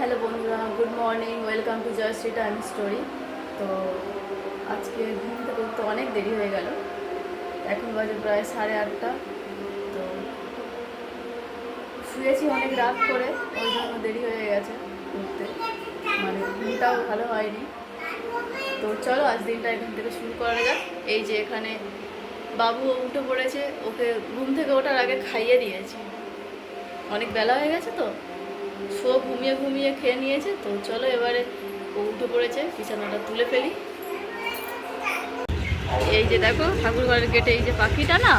Hello বন্ধুরা, good morning, welcome to Joyshree time story. তো আজকে ঘুম থেকে উঠতে অনেক দেরি হয়ে গেল। এখন বাজে প্রায় সাড়ে আটটা। তো শুয়েছি অনেক রাত করে, ওই জন্য দেরি হয়ে গেছে উঠতে। মানে ঘুমটাও ভালো হয়নি। তো চলো আজ দিনটা এখান থেকে শুরু করা যাক। এই যে এখানে বাবু উঠে পড়েছে, ওকে ঘুম থেকে ওঠার আগে খাইয়ে দিয়েছি। অনেক বেলা হয়ে গেছে তো? শো ঘুমিয়ে ঘুমিয়ে খেয়ে নিয়েছে, তো চলো এবারে ও উঠে পড়েছে, বিছানাটা তুলে ফেলি। এই যে দেখো ঠাকুর ঘরের গেটে এই যে পাখিটা না,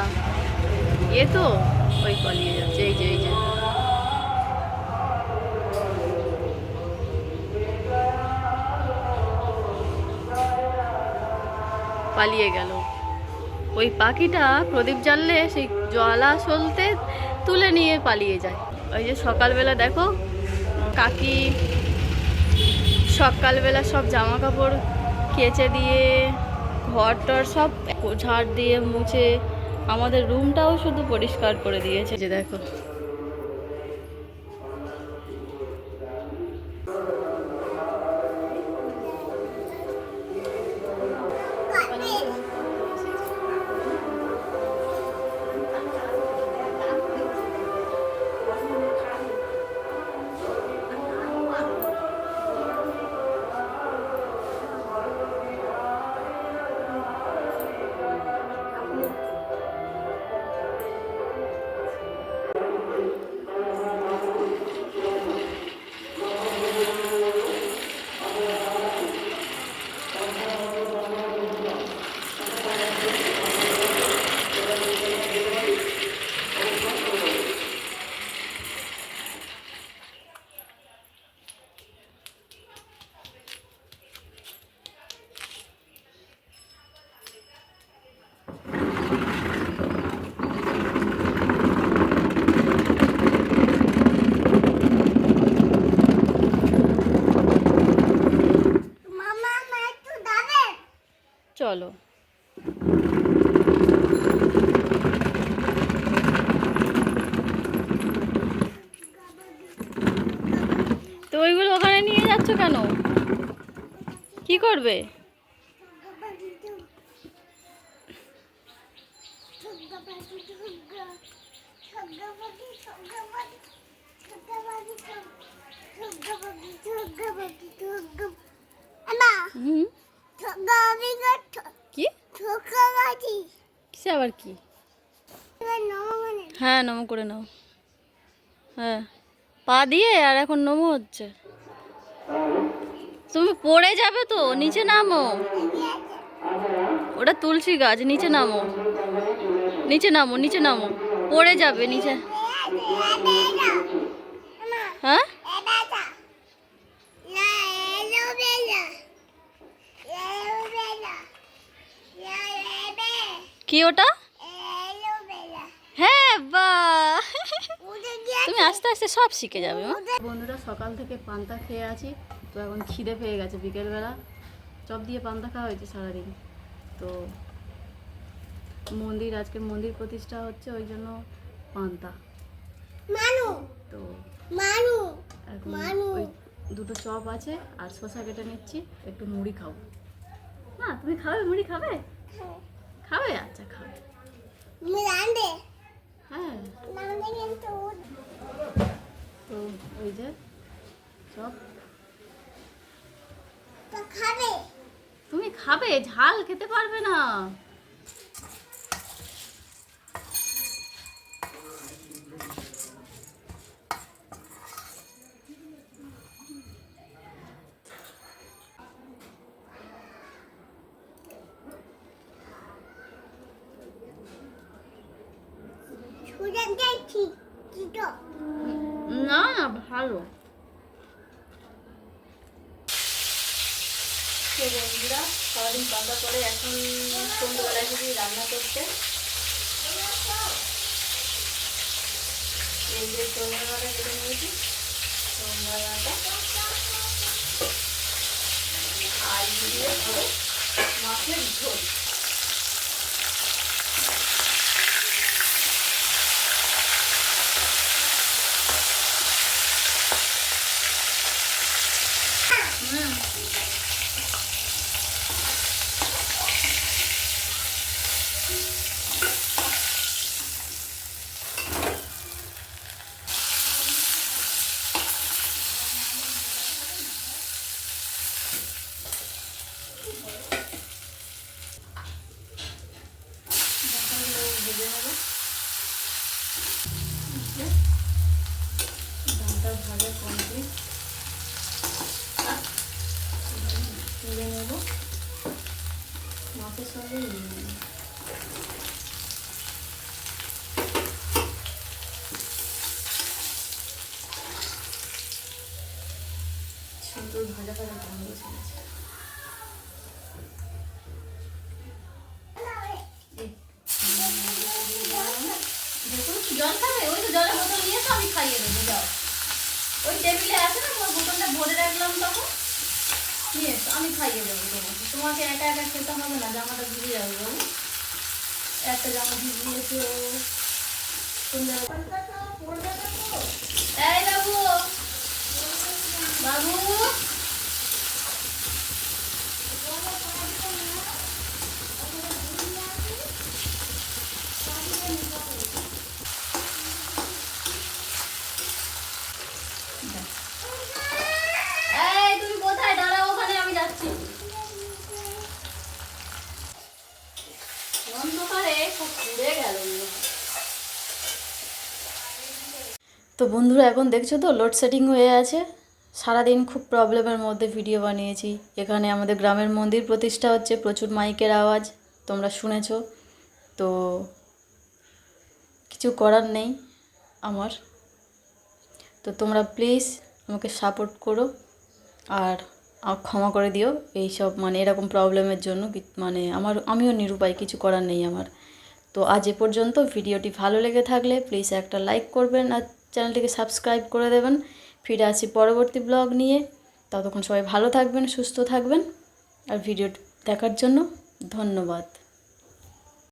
এ তো ওই পালিয়ে যাচ্ছে, এই যে এই যে। পালিয়ে গেল। ওই পাখিটা প্রদীপ জ্বাললে সেই জ্বালা সলতে তুলে নিয়ে পালিয়ে যায়। ওই যে সকালবেলা দেখো কাকি, সকালবেলা সব জামা কাপড় কেচে দিয়ে ঘর টর সব ঝাড় দিয়ে মুছে, আমাদের রুমটাও শুধু পরিষ্কার করে দিয়েছে। যে দেখো চলো। তো ওইগুলো ওখানে নিয়ে যাচ্ছ কেন? কি করবে? আবার কি? হ্যাঁ নমো করে নাও। হ্যাঁ। পা দিয়ে আর এখন নমো হচ্ছে। তুমি পড়ে যাবে তো, নিচে নামো। ওটা তুলসী গাছ, নিচে নামো। নিচে নামো নিচে নামো। পড়ে যাবে, নিচে। হ্যাঁ? কি ওটা? হ্যাঁ বা। তুমি আস্তে আস্তে সব শিখে যাবে বন্ধুরা সকাল থেকে পান্তা খেয়ে আছি তো এখন খিদে পেয়ে গেছে বিকেলবেলা। চপ দিয়ে পান্তা খাওয়া হয়েছে সারাদিন। তো মন্দির আজকে মন্দির প্রতিষ্ঠা হচ্ছে ওই জন্য পান্তা। মানু। তো মানু। এখন মানু। ওই দুটো চপ আছে আর শসা কেটে নিচ্ছি একটু মুড়ি খাব। না তুমি খাবে? মুড়ি খাবে? খাবে আচ্ছা খাবে হ্যাঁ তো ওই যে খাবে তুমি খাবে ঝাল খেতে পারবে না ছুটে গেছি কি তো না না ভালো তো বন্ধুরা সারাদিন পাতা করে এখন সন্ধ্যেবেলা এসেছি রান্না করতে এই যে সন্ধ্যাবেলা কেটে নিয়েছি সন্ধ্যাবেলাটা। আলু দিয়ে ধরো মাছের ঝোল। Mm. সুন্দর ভাজা ভাজা গন্ধ শুনেছি জল খাবে ওই তো জলের বোতল নিয়ে তো আমি খাইয়ে দেবো যাও। ওই টেবিলে আছে না তোমার বোতলটা ভরে রাখলাম তখন? নিয়ে এসো, আমি খাইয়ে দেবো তোমাকে। তোমাকে একা একা খেতে হবে না জামাটা ভিজে যাবে বাবু। একটা জামা ভিজিয়েছো সুন্দর এই বাবু বাবু এই তুমি কোথায় দাঁড়াও ওখানে আমি যাচ্ছি অন্ধকারে খুব পুড়ে গেল তো বন্ধুরা, এখন দেখছ তো লোডশেডিং হয়ে আছে। সারাদিন খুব প্রবলেমের মধ্যে ভিডিও বানিয়েছি। এখানে আমাদের গ্রামের মন্দির প্রতিষ্ঠা হচ্ছে, প্রচুর মাইকের আওয়াজ, তোমরা শুনেছো। তো কিছু করার নেই আমার। তো তোমরা প্লিজ আমাকে সাপোর্ট করো আর ক্ষমা করে দিও। এই সব মানে এরকম প্রবলেমের জন্য মানে আমার, আমিও নিরুপায়, কিছু করার নেই আমার। তো আজ এ পর্যন্ত ভিডিওটি ভালো লেগে থাকলে প্লিজ একটা লাইক করবেন আর চ্যানেলটিকে সাবস্ক্রাইব করে দেবেন। ফিরে আসি পরবর্তী ব্লগ নিয়ে। ততক্ষণ সবাই ভালো থাকবেন, সুস্থ থাকবেন। আর ভিডিও দেখার জন্য ধন্যবাদ।